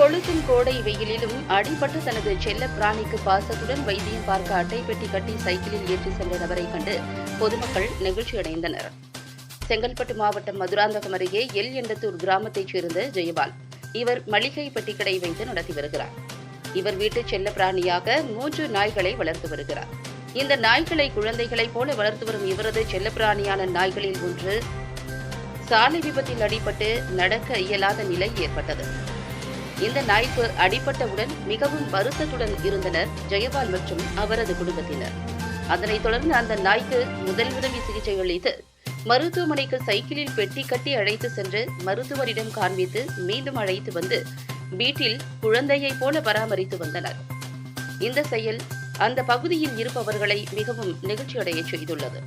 கொளுத்தும் கோடை வெயிலிலும் அடிபட்ட தனது செல்ல பிராணிக்கு பாசத்துடன் வைத்தியம் பார்க்க அட்டை பெட்டி கட்டி சைக்கிளில் ஏற்றி சென்ற நபரை கண்டு பொதுமக்கள் நெகிழ்ச்சியடைந்தனர். செங்கல்பட்டு மாவட்டம் மதுராந்தகம் அருகே எல் எண்டத்தூர் கிராமத்தைச் சேர்ந்த ஜெயபால் இவர் மளிகை பெட்டி கடை வைத்து நடத்தி வருகிறார். இவர் வீட்டு செல்ல பிராணியாக மூன்று நாய்களை வளர்த்து வருகிறார். இந்த நாய்களை குழந்தைகளைப் போல வளர்த்து வரும் இவரது செல்லப்பிராணியான நாய்களில் ஒன்று சாலை விபத்தில் அடிபட்டு நடக்க இயலாத நிலை ஏற்பட்டது. இந்த நாய்ப்பு அடிபட்டவுடன் மிகவும் வருத்தத்துடன் இருந்தனர் ஜெயபால் மற்றும் அவரது குடும்பத்தினர். அதனைத் தொடர்ந்து அந்த நாய்க்கு முதல் உதவி சிகிச்சை அளித்து மருத்துவமனைக்கு சைக்கிளில் பெட்டி கட்டி அழைத்து சென்று மருத்துவரிடம் காண்பித்து மீண்டும் அழைத்து வந்து வீட்டில் குழந்தையைப் போல பராமரித்து வந்தனர். இந்த செயல் அந்த பகுதியில் இருப்பவர்களை மிகவும் நெகிழ்ச்சியடையச் செய்துள்ளது.